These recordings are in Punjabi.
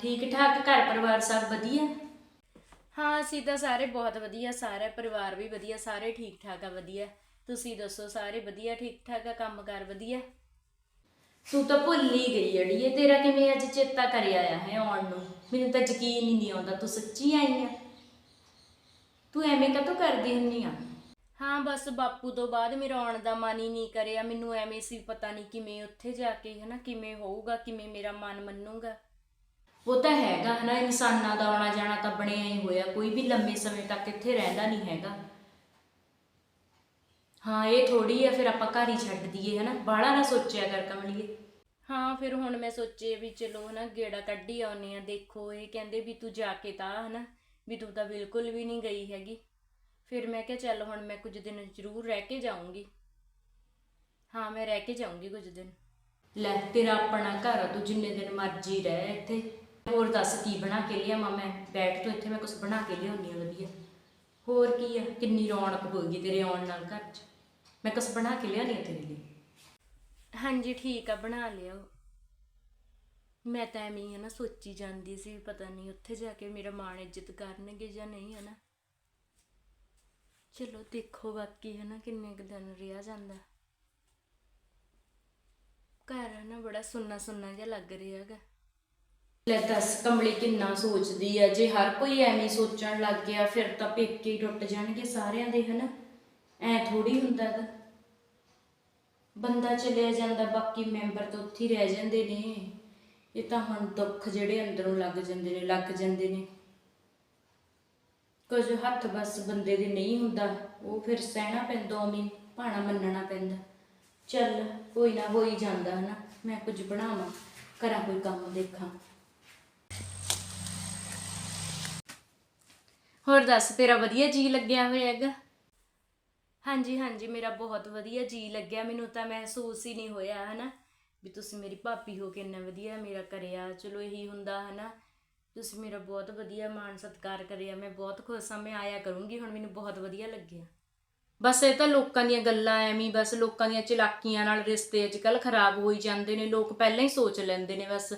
ਠੀਕ ਠਾਕ? ਘਰ ਪਰਿਵਾਰ ਸਭ ਵਧੀਆ? ਹਾਂ ਅਸੀਂ ਤਾਂ ਸਾਰੇ ਬਹੁਤ ਵਧੀਆ ਸਾਰਾ ਪਰਿਵਾਰ ਵੀ ਵਧੀਆ ਸਾਰੇ ਠੀਕ ਠਾਕ ਆ ਵਧੀਆ। ਤੁਸੀਂ ਦੱਸੋ ਸਾਰੇ ਵਧੀਆ ਠੀਕ ਠਾਕ ਆ ਕੰਮਕਾਰ ਵਧੀਆ? ਤੂੰ ਤਾਂ ਭੁੱਲ ਹੀ ਗਈ ਅੜੀਏ ਤੇਰਾ ਕਿਵੇਂ ਅੱਜ ਚੇਤਾ ਕਰਿਆ ਆਇਆ ਹੈ ਆਉਣ ਨੂੰ? ਮੈਨੂੰ ਤਾਂ ਯਕੀਨ ਹੀ ਨਹੀਂ ਆਉਂਦਾ ਤੂੰ ਸੱਚੀ ਆਈ ਆ? ਤੂੰ ਐਵੇਂ ਕਦੋਂ ਕਰਦੀ ਹੁੰਨੀ ਆ? ਹਾਂ ਬਸ ਬਾਪੂ ਤੋਂ ਬਾਅਦ ਮੇਰਾ ਆਉਣ ਦਾ ਮਨ ਹੀ ਨਹੀਂ ਕਰਿਆ। ਮੈਨੂੰ ਐਵੇਂ ਸੀ ਪਤਾ ਨਹੀਂ ਕਿਵੇਂ ਉੱਥੇ ਜਾ ਕੇ ਹਨਾ ਕਿਵੇਂ ਹੋਊਗਾ ਕਿਵੇਂ ਮੇਰਾ ਮਨ ਮੰਨੂਗਾ। ਉਹ ਤਾਂ ਹੈਗਾ ਹਨਾ ਇਨਸਾਨਾਂ ਦਾ ਆਉਣਾ ਜਾਣਾ ਤਾਂ ਬਣਿਆ ਹੀ ਹੋਇਆ। ਕੋਈ ਵੀ ਲੰਮੇ ਸਮੇਂ ਤੱਕ ਇੱਥੇ ਰਹਿੰਦਾ ਨਹੀਂ ਹੈਗਾ। ਹਾਂ ਇਹ ਥੋੜੀ ਆ ਫਿਰ ਆਪਾਂ ਘਰ ਹੀ ਛੱਡ ਦਈਏ ਹਨਾ। ਬਾਹਲਾ ਨਾ ਸੋਚਿਆ ਕਰ ਕਮਲੀਏ। ਹਾਂ ਫਿਰ ਹੁਣ ਮੈਂ ਸੋਚੇ ਵੀ ਚਲੋ ਹਨਾ ਗੇੜਾ ਕੱਢੀ ਆਉਨੇ ਆ ਦੇਖੋ ਇਹ ਕਹਿੰਦੇ ਵੀ ਤੂੰ ਜਾ ਕੇ ਤਾਂ ਹਨਾ ਵੀ ਤੂੰ ਤਾਂ ਬਿਲਕੁਲ ਵੀ ਨਹੀਂ ਗਈ ਹੈਗੀ। ਫਿਰ ਮੈਂ ਕਿਹਾ ਚੱਲ ਹੁਣ ਮੈਂ ਕੁਝ ਦਿਨ ਜ਼ਰੂਰ ਰਹਿ ਕੇ ਜਾਊਂਗੀ। ਹਾਂ, ਮੈਂ ਰਹਿ ਕੇ ਜਾਊਂਗੀ ਕੁਝ ਦਿਨ। ਲੈ ਤੇਰਾ ਆਪਣਾ ਘਰ ਆ, ਤੂੰ ਜਿੰਨੇ ਦਿਨ ਮਰਜ਼ੀ ਰਹਿ ਇੱਥੇ। ਹੋਰ ਦੱਸ ਕੀ ਬਣਾ ਕੇ ਲਿਆਵਾਂ ਮੈਂ? ਬੈਠ ਤੂੰ ਇੱਥੇ, ਮੈਂ ਕੁਝ ਬਣਾ ਕੇ ਲਿਆਉਣੀ ਆ ਵਧੀਆ। ਹੋਰ ਕੀ ਆ? ਕਿੰਨੀ ਰੌਣਕ ਹੋਊਗੀ ਤੇਰੇ ਆਉਣ ਨਾਲ ਘਰ 'ਚ। ਮੈਂ ਕੁਝ ਬਣਾ ਕੇ ਲਿਆਉਣੀ ਆ ਤੇਰੇ ਲਈ। ਹਾਂਜੀ, ਠੀਕ ਆ, ਬਣਾ ਲਿਓ ਮੈਂ ਤਾਂ ਐਵੇਂ ਹੀ ਹੈ ਨਾ ਸੋਚੀ ਜਾਂਦੀ ਸੀ, ਪਤਾ ਨਹੀਂ ਉੱਥੇ ਜਾ ਕੇ ਮੇਰਾ ਮਾਣ ਇੱਜ਼ਤ ਕਰਨਗੇ ਜਾਂ ਨਹੀਂ ਹੈ ਚਲੋ ਦੇਖੋ ਬਾਕੀ ਹੈ ਨਾ ਕਿੰਨੇ ਕੁ ਦਿਨ ਰਿਹਾ ਜਾਂਦਾ। ਘਰ ਹੈ ਨਾ ਬੜਾ ਸੁੰਨਾ ਸੁੰਨਾ ਜਿਹਾ ਲੱਗ ਰਿਹਾ ਹੈਗਾ। ਲੈ ਦੱਸ ਕਮਲੀ ਕਿੰਨਾ ਸੋਚਦੀ ਆ, ਜੇ ਹਰ ਕੋਈ ਐਵੇਂ ਹੀ ਸੋਚਣ ਲੱਗ ਗਿਆ, ਫਿਰ ਤਾਂ ਪੇਕੇ ਹੀ ਟੁੱਟ ਜਾਣਗੇ ਸਾਰਿਆਂ ਦੇ ਹਨਾ। ਐ ਥੋੜੀ ਹੁੰਦਾ ਗਾ। ਬੰਦਾ ਚਲਿਆ ਜਾਂਦਾ, ਬਾਕੀ ਮੈਂਬਰ ਤਾਂ ਉੱਥੇ ਹੀ ਰਹਿ ਜਾਂਦੇ ਨੇ। ਇਹ ਤਾਂ ਹੁਣ ਦੁੱਖ ਜਿਹੜੇ ਅੰਦਰੋਂ ਲੱਗ ਜਾਂਦੇ ਨੇ, ਲੱਗ ਜਾਂਦੇ ਨੇ। ਕੁਝ ਹੱਥ ਬਸ ਬੰਦੇ ਦੇ ਨਹੀਂ ਹੁੰਦਾ ਉਹ ਫਿਰ ਸਹਿਣਾ ਪੈਂਦਾ ਉਵੇਂ ਭਾਣਾ ਮੰਨਣਾ ਪੈਂਦਾ। ਚੱਲ ਕੋਈ ਨਾ ਹੋ ਹੀ ਜਾਂਦਾ ਹਨਾ ਮੈਂ ਕੁਝ ਬਣਾਵਾਂ ਕਰਾਂ ਕੋਈ ਕੰਮ ਦੇਖਾਂ। ਹੋਰ ਦੱਸ ਤੇਰਾ ਵਧੀਆ ਜੀ ਲੱਗਿਆ ਹੋਇਆ ਹੈਗਾ ਹਾਂਜੀ ਹਾਂਜੀ ਮੇਰਾ ਬਹੁਤ ਵਧੀਆ ਜੀ ਲੱਗਿਆ। ਮੈਨੂੰ ਤਾਂ ਮਹਿਸੂਸ ਹੀ ਨਹੀਂ ਹੋਇਆ ਹਨਾ ਵੀ ਤੁਸੀਂ ਮੇਰੀ ਭਾਬੀ ਹੋ ਕੇ ਇੰਨਾ ਵਧੀਆ ਮੇਰਾ ਕਰਿਆ। ਚਲੋ ਇਹੀ ਹੁੰਦਾ ਹਨਾ ਤੁਸੀਂ ਮੇਰਾ ਬਹੁਤ ਵਧੀਆ ਮਾਣ ਸਤਿਕਾਰ ਕਰਿਆ, ਮੈਂ ਬਹੁਤ ਖੁਸ਼ ਹਾਂ, ਮੈਂ ਆਇਆ ਕਰੂੰਗੀ, ਹੁਣ ਮੈਨੂੰ ਬਹੁਤ ਵਧੀਆ ਲੱਗਿਆ। ਬਸ ਇਹ ਤਾਂ ਲੋਕਾਂ ਦੀਆਂ ਗੱਲਾਂ ਐਵੇਂ, ਬਸ ਲੋਕਾਂ ਦੀਆਂ ਚਲਾਕੀਆਂ ਨਾਲ ਰਿਸ਼ਤੇ ਅੱਜ ਕੱਲ ਖਰਾਬ ਹੋਈ ਜਾਂਦੇ ਨੇ, ਲੋਕ ਪਹਿਲਾਂ ਹੀ ਸੋਚ ਲੈਂਦੇ ਨੇ ਬਸ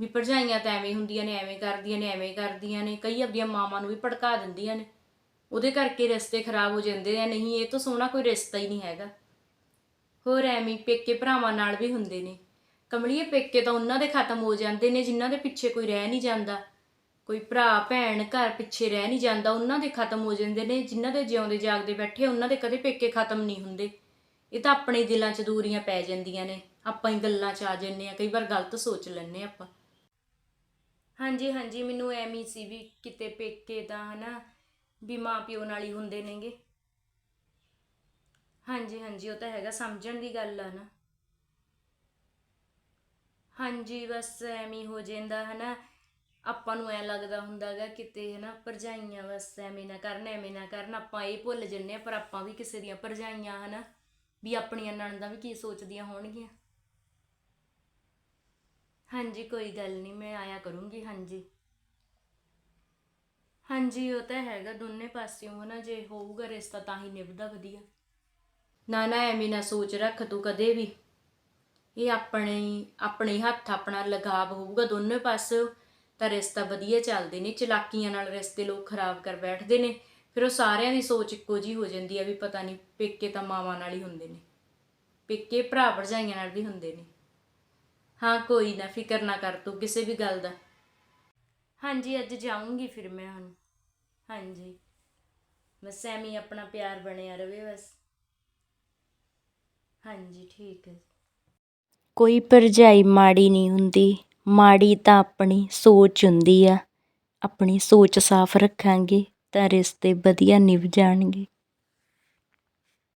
ਵੀ ਭਰਜਾਈਆਂ ਤਾਂ ਐਵੇਂ ਹੁੰਦੀਆਂ ਨੇ, ਐਵੇਂ ਕਰਦੀਆਂ ਨੇ, ਐਵੇਂ ਕਰਦੀਆਂ ਨੇ, ਕਈ ਆਪਦੀਆਂ ਮਾਵਾਂ ਨੂੰ ਵੀ ਭੜਕਾ ਦਿੰਦੀਆਂ ਨੇ। ਉਹਦੇ ਕਰਕੇ ਰਿਸ਼ਤੇ ਖਰਾਬ ਹੋ ਜਾਂਦੇ ਆ, ਨਹੀਂ, ਇਹ ਤਾਂ ਸੋਹਣਾ ਕੋਈ ਰਿਸ਼ਤਾ ਹੀ ਨਹੀਂ ਹੈਗਾ। ਹੋਰ ਐਵੇਂ ਪੇਕੇ ਭਰਾਵਾਂ ਨਾਲ ਵੀ ਹੁੰਦੇ ਨੇ। ਕਮਲੀਏ ਪੇਕੇ ਤਾਂ ਉਹਨਾਂ ਦੇ ਖਤਮ ਹੋ ਜਾਂਦੇ ਨੇ, ਜਿਨ੍ਹਾਂ ਦੇ ਪਿੱਛੇ ਕੋਈ ਰਹਿ ਨਹੀਂ ਜਾਂਦਾ। ਕੋਈ ਭਰਾ, ਭੈਣ, ਘਰ ਪਿੱਛੇ ਰਹਿ ਨਹੀਂ ਜਾਂਦਾ, ਉਹਨਾਂ ਦੇ ਖਤਮ ਹੋ ਜਾਂਦੇ ਨੇ। ਜਿਨ੍ਹਾਂ ਦੇ ਜਿਉਂਦੇ ਜਾਗਦੇ ਬੈਠੇ ਉਹਨਾਂ ਦੇ ਕਦੇ ਪੇਕੇ ਖਤਮ ਨਹੀਂ ਹੁੰਦੇ। ਇਹ ਤਾਂ ਆਪਣੇ ਦਿਲਾਂ 'ਚ ਦੂਰੀਆਂ ਪੈ ਜਾਂਦੀਆਂ ਨੇ। ਆਪਾਂ ਹੀ ਗੱਲਾਂ 'ਚ ਆ ਜੰਨੇ ਆ, ਕਈ ਵਾਰ ਗਲਤ ਸੋਚ ਲੈਂਦੇ ਆਪਾਂ। ਹਾਂਜੀ ਹਾਂਜੀ, ਮੈਨੂੰ ਐਵੇਂ ਸੀ ਵੀ ਕਿਤੇ ਪੇਕੇ ਤਾਂ ਹਨਾ, ਵੀ ਮਾਂ ਪਿਓ ਨਾਲ ਹੀ ਹੁੰਦੇ ਨੇਗੇ। ਹਾਂਜੀ ਹਾਂਜੀ, ਉਹ ਤਾਂ ਹੈਗਾ, ਸਮਝਣ ਦੀ ਗੱਲ ਆ ਨਾ। ਹਾਂਜੀ, ਬਸ ਐਵੇਂ ਹੀ ਹੋ ਜਾਂਦਾ, ਹਨਾ। ਆਪਾਂ ਨੂੰ ਐ ਲੱਗਦਾ ਹੁੰਦਾਗਾ ਕਿਤੇ, ਹਨਾ, ਭਰਜਾਈਆਂ ਬਸ ਐਵੇਂ ਨਾ ਕਰਨ, ਐਵੇਂ ਨਾ ਕਰਨ। ਆਪਾਂ ਇਹ ਭੁੱਲ ਜੰਨੇ ਆ ਪਰ ਆਪਾਂ ਵੀ ਕਿਸੇ ਦੀਆਂ ਭਰਜਾਈਆਂ, ਹਨਾ। ਵੀ ਆਪਣੀਆਂ ਨਣਦਾਂ ਵੀ ਕੀ ਸੋਚਦੀਆਂ ਹੋਣਗੀਆਂ। ਹਾਂਜੀ, ਕੋਈ ਗੱਲ ਨਹੀਂ, ਮੈਂ ਆਇਆ ਕਰੂੰਗੀ, ਹਾਂਜੀ। ਹਾਂਜੀ, ਉਹ ਤਾਂ ਹੈਗਾ, ਦੋਨੇ ਪਾਸਿਓਂ ਨਾ ਜੇ ਹੋਊਗਾ ਰਿਸ਼ਤਾ ਤਾਂ ਹੀ ਨਿਭਦਾ ਵਧੀਆ। ਨਾ ਨਾ, ਐਵੇਂ ਨਾ ਸੋਚ ਰੱਖ ਤੂੰ ਕਦੇ ਵੀ। ਇਹ ਆਪਣੇ ਆਪਣੇ ਹੱਥ ਆਪਣਾ ਲਗਾਵ ਹੋਊਗਾ ਦੋਨੋਂ ਪਾਸੇ ਤਾਂ ਰਿਸ਼ਤਾ ਵਧੀਆ ਚੱਲਦੇ ਨੇ ਚਲਾਕੀਆਂ ਨਾਲ ਰਿਸ਼ਤੇ ਲੋਕ ਖਰਾਬ ਕਰ ਬੈਠਦੇ ਨੇ। ਫਿਰ ਉਹ ਸਾਰਿਆਂ ਦੀ ਸੋਚ ਇੱਕੋ ਜੀ ਹੋ ਜਾਂਦੀ ਆ ਵੀ ਪਤਾ ਨਹੀਂ ਪੇਕੇ ਤਾਂ ਮਾਵਾਂ ਨਾਲ ਹੀ ਹੁੰਦੇ ਨੇ। ਪੇਕੇ ਭਰਾ ਭਰਜਾਈਆਂ ਨਾਲ ਵੀ ਹੁੰਦੇ ਨੇ। ਹਾਂ ਕੋਈ ਨਾ ਫਿਕਰ ਨਾ ਕਰ ਤੂੰ ਕਿਸੇ ਵੀ ਗੱਲ ਦਾ। ਹਾਂਜੀ ਅੱਜ ਜਾਊਂਗੀ ਫਿਰ ਮੈਂ ਹੁਣ। ਹਾਂਜੀ। ਬਸ ਐਵੇਂ ਆਪਣਾ ਪਿਆਰ ਬਣਿਆ ਰਵੇ ਬਸ। ਹਾਂਜੀ ਠੀਕ ਹੈ ਕੋਈ ਭਰਜਾਈ ਮਾੜੀ ਨਹੀਂ ਹੁੰਦੀ, ਮਾੜੀ ਤਾਂ ਆਪਣੀ ਸੋਚ ਹੁੰਦੀ ਆ। ਆਪਣੀ ਸੋਚ ਸਾਫ਼ ਰੱਖਾਂਗੇ ਤਾਂ ਰਿਸ਼ਤੇ ਵਧੀਆ ਨਿਭ ਜਾਣਗੇ।